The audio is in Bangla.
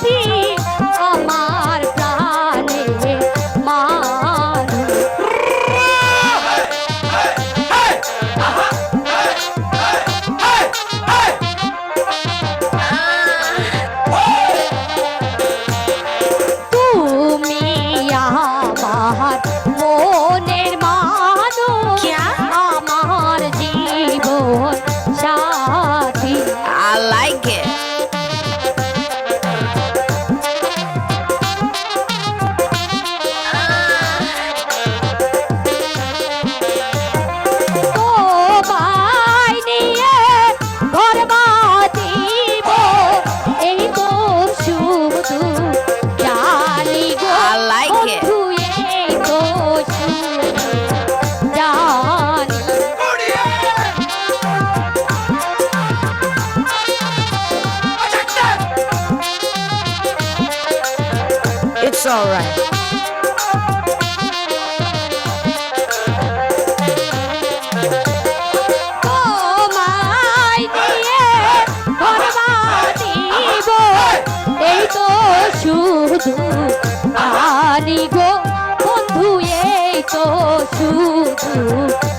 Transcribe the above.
भी all right. শুধু জানি গো বন্ধু এই তো শুধু